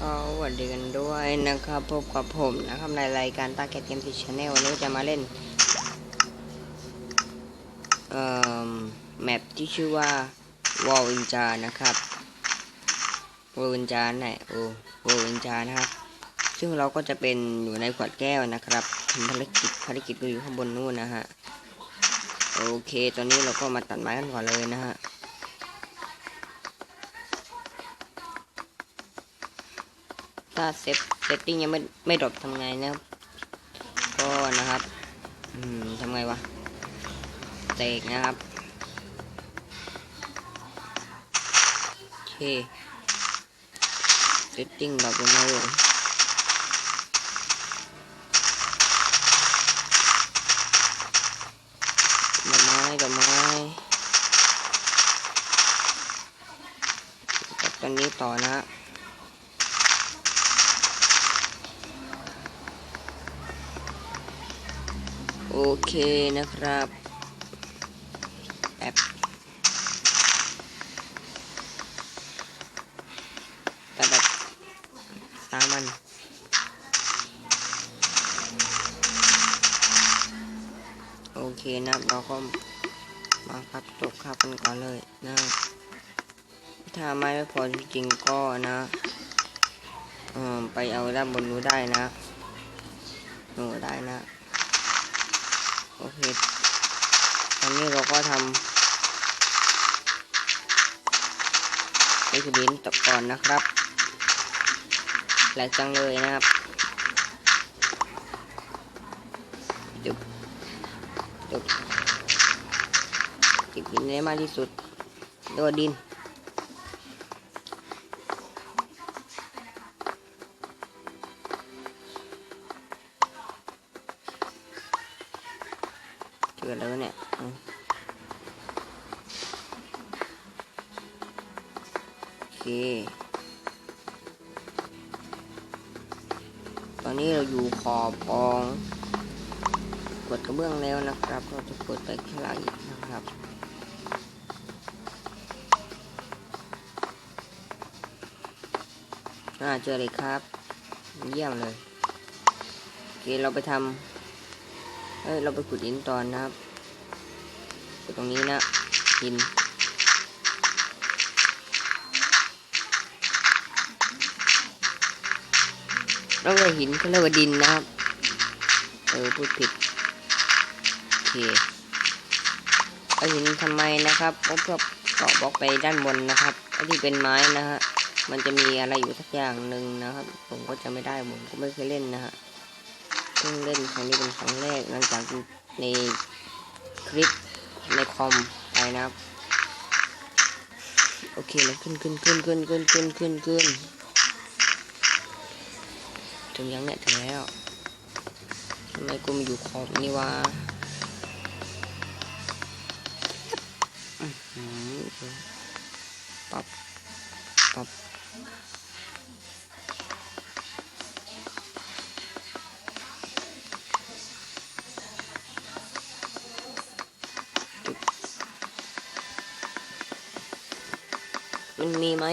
ก็สวัสดีกันด้วยนะครับพบกับผมนะครับในรายการตาแกตเกมทีชแนลวันนี้จะมาเล่นเอ่อแมปที่ชื่อว่าวอลอินจานะครับวอลอินจาไหนโอ้วอลอินจานะครับ ซึ่งเราก็จะเป็นอยู่ในขวดแก้วนะครับทำภารกิจภารกิจก็อยู่ข้างบนนู่นนะฮะโอเค ตอนนี้เราก็มาตัดไม้กันก่อนเลยนะฮะ ถ้าเซตเซตติ้งยังไม่ไม่ดรอปทำไงนะครับก็นะครับอืมทำไงวะเตกนะครับโอเคเซตติ้งดรอปลงมาเลยดอกไม้ดอกไม้จากตอนนี้ต่อนะ โอเคนะครับแอบแต่แบบตามมันโอเคนะเราก็มาพักตกข้าวกันก่อนเลยนะถ้าไม่พอจริงก็นะไปเอาด้านบนนู้ได้นะหนูได้นะ โอเคตอนนี้เราก็ทำไอคือบินตกก่อนนะครับแหลกจังเลยนะครับจุบจุบจิบดินได้มากที่สุดตัวดิน เกิดแล้วะเนี่ยโอเค ตอนนี้เราอยู่ขอบกองกดกระเบื้องแล้วนะครับ เราจะกดไปข้างล่างอีกนะครับอ่าเจอเลยครับ เยี่ยมเลย โอเค เราไปทำ เอ้ย เราไปขุดหินตอนนะครับขุดตรงนี้นะหินเราเรียกหินเขาเรียกว่าดินนะครับ เออ พูดผิด โอเคเอาหินทำไมนะครับเพราะเพื่อต่อบล็อกไปด้านบนนะครับไอ้ที่เป็นไม้นะฮะ มันจะมีอะไรอยู่สักอย่างหนึ่งนะครับ ผมก็จะไม่ได้ผมก็ไม่เคยเล่นนะฮะ พิ่งเล่นครั้งนี้เป็นครั้งแรกหลังจากในคลิปในคอมไปนะครับ โอเคแล้วขึ้นขึ้นขึ้นขึ้นขึ้นขึ้นขึ้นขึ้นถึงยังเนี่ยถึงแล้วทำไมกูมาอยู่ขอบนี่วะ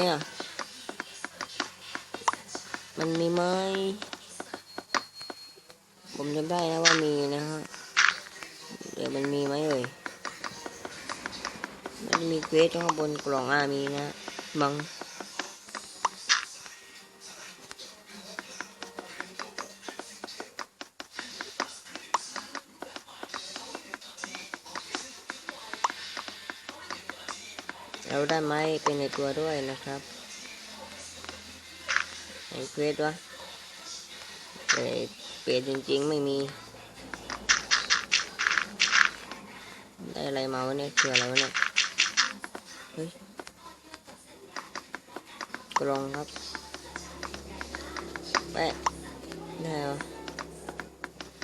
อะ มันมีไหมผมจำได้นะว่ามีนะฮะ เดี๋ยวมันมีไหมเอ่ย มันมีเควสข้างบนกล่องอามีนะมัง เราได้ไม้เป็นในตัวด้วยนะครับไอ้เควสวะเปลี่ยนจริงๆไม่มี ได้อะไรมาวะเนี่ยคืออะไรวะเนี่ยเฮ้ยกลองครับแปะได้เหรอ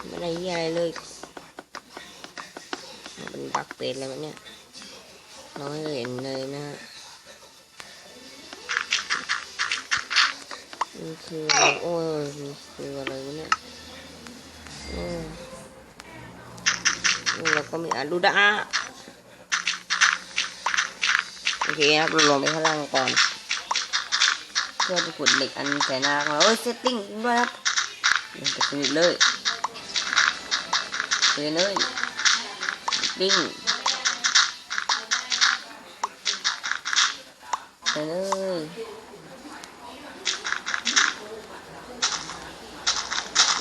ไม่ได้เหี้ยอะไรเลย มันเป็นบักเป็ดอะไรวะเนี่ย เราไม่เคยเห็นเลยนะฮะนี่คือโอ้ยคืออะไรวะเนี่ยอ้ยนี่เราก็ม่อ่านดูดาโอเคครับเราลงไปข้างล่างก่อนเพื่อจะขุดเหล็กอันแสนน่ารักมาเอ้ยเซตติ้งด้วยครับเดี๋ยวจะขุดเลยเลยเลยติ้ง ไปเลย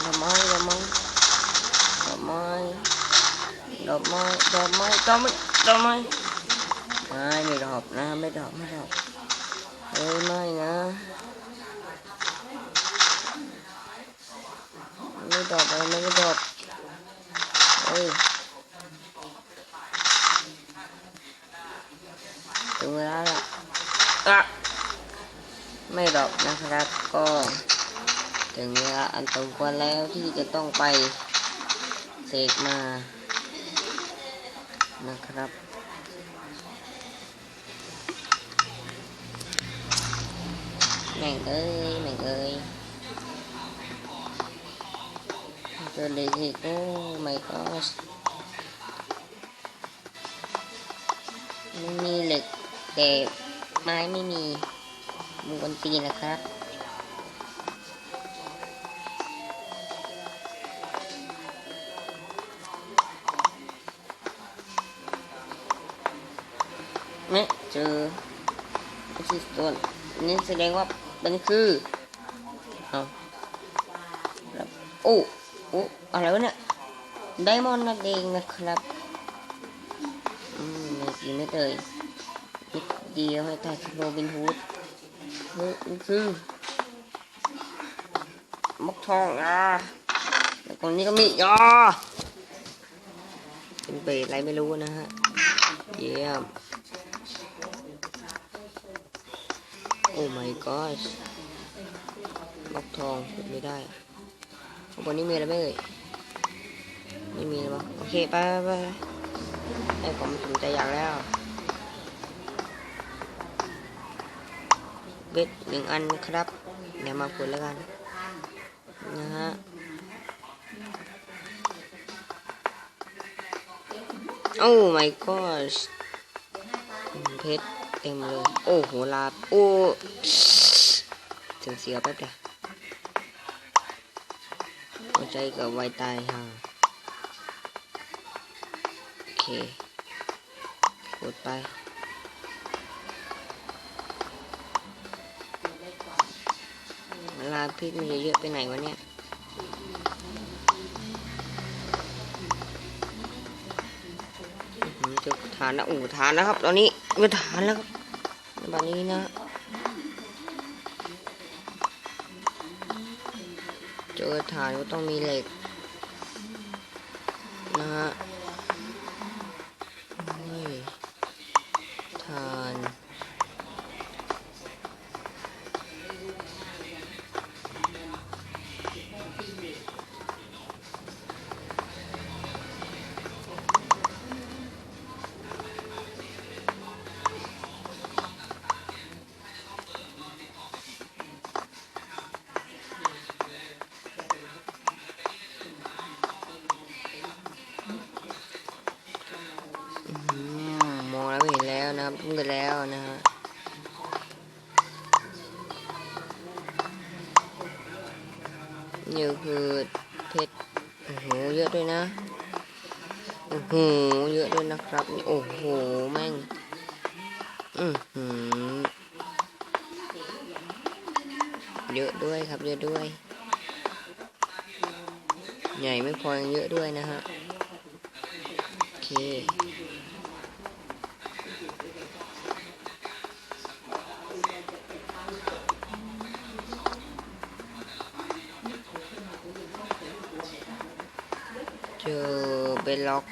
ดอกไม้ดอกไม้ดอกไม้ดอกไม้ดอกไม้ดอกไม้ดอกไม้ไม่ไม่ดอกนะไม่ดอกไม่ดอกเอ้ยไม่นะไม่ดอกอะไรไม่ดอกเอ้ยถึงเวลาละอะไม่ดอก นะครับก็ถึงเวลาอันสมควรแล้วที่จะต้องไปเสกมานะครับ แม่งเอ้ยแม่งเอ้ยเจอเลยอีกโอ้ my gosh ไม่มีเหล็กแต่ไม้ไม่มี มือกวนตีนนะครับเนี่เจอที่ส่วนี่แสดงว่าเป็นคือเอาแล้วโอ้โอ้อะไรวะเนี่ยไดมอนด์นั่นเองนะครับอืมไม่กี่ไม่เตยนิดเดียวให้ทายโรบินฮูด มันคือมกทองอะแล้วตรงนี้ก็มีอะเป็นเบรดอะไรไม่รู้นะฮะ เยี่ยม โอ้ my gosh นกทองขุดไม่ได้ข้างบนนี้มีอะไรไหมเอ่ยไม่มีแล้วโอเค ไปไปไปไอ้ผมสนใจอยากแล้ว เบ็ดหนึ่งอันครับ เดี๋ยวมาขุดแล้วกันนะฮะโอ้ my gosh เพชรเต็มเลย โอ้โหลาบโอ้เสียงเสียแป๊บเดียวใจกับไวตายห่าโอเคกดไป ลาพิษมันจะเยอะไปไหนวะเนี่ยเจอฐานนะโอ้ฐานนะครับ ตอนนี้จอฐานแล้วครับแบัดนี้นะ เจอฐานก็ต้องมีเหล็ก นะฮะ นแล้นะครับทุ่งกันแล้วนะฮะนี่คือเพชรโอ้โหเยอะด้วยนะ โอ้โห เยอะด้วยนะครับ โอ้โห แม่ง อือหือ เยอะด้วยครับ เยอะด้วย ใหญ่ไม่พอยังเยอะด้วยนะฮะ โอเค เจอเบนล็อก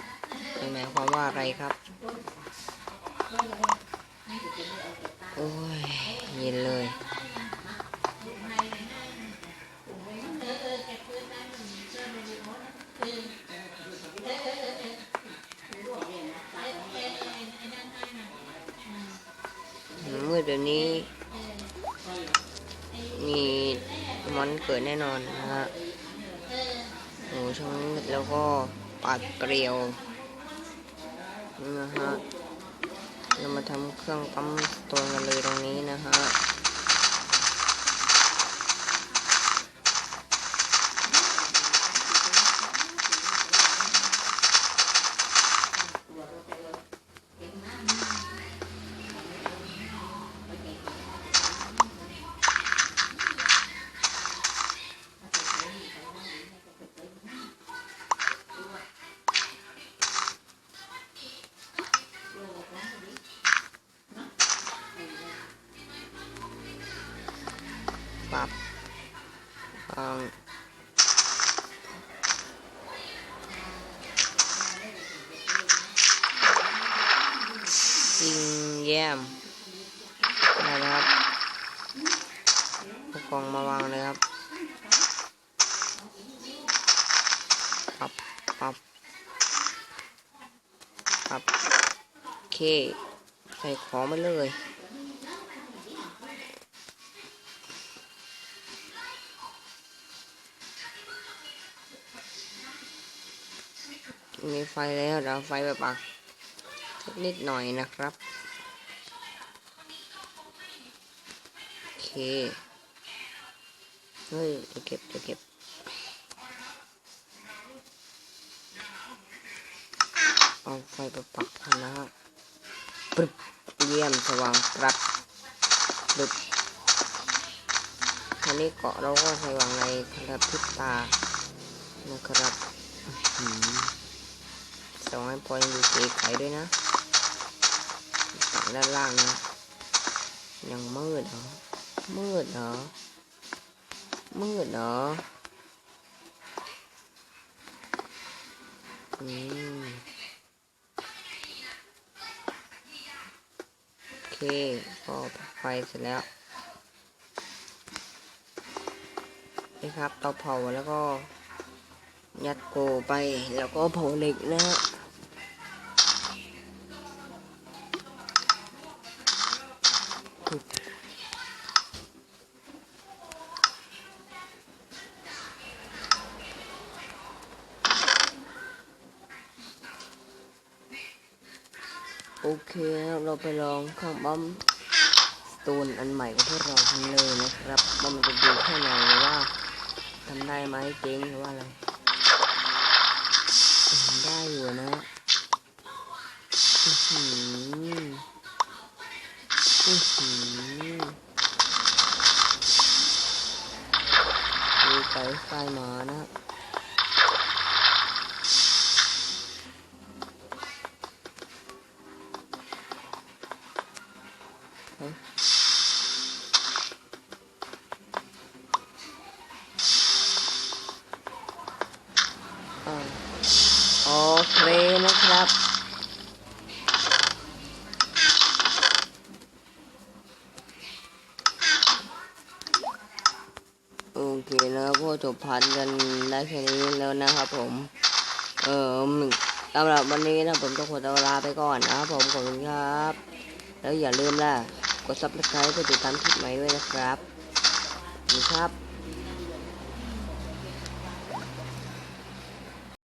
หมายความว่าอะไรครับ โอ้ยเย็นเลย มืดแบบนี้ มีมอนเกิดแน่นอนนะฮะ หมูช้างแล้วก็ปาดเกลียวนะฮะเรามาทำเครื่องปั๊มตัวกันเลยตรงนี้นะฮะ แย้มได้แล้วครับเอากองมาวางเลยครับปับปับปับโอเค ใส่ของไปเลยมีไฟแล้วเราไฟไปปักสักนิดหน่อยนะครับ เคเฮ้ยจะเก็บจะเก็บเอาไฟไปปักนะฮะปึ๊บเยี่ยมสว่างปรับปึ๊บอันนี้เกาะเราก็สว่างในกระพริบตานะครับสองให้พอยดูเก๋ไขด้วยนะฝั่งด้านล่างนะยังมืดเหรอ มืดเหรอมืดเหรออืมโอเคพอไฟเสร็จแล้วนี่ครับเตาเผาแล้วก็ยัดโกไปแล้วก็เผาเหล็กนะฮะ โอเคครับเราไปลองข้างบัมสโตนอันใหม่ของพวกเรากันเลยนะครับว่ามันจะดีแค่ไหนหรือว่าทำได้ไหมเจ๊งหรือว่าอะไรได้อยู่นะอื้อหืออื้อหือมีไก่ไฟมานะ คแล้วก็จบพันกันได้แค่นี้แล้วนะครับผม เออสำหรับวันนี้นะผมต้องขอตัวลาไปก่อนนะครับผมขอบคุณครับ แล้วอย่าลืมล่ะกด subscribe เพื่อติดตามคลิปใหม่ด้วยนะครับ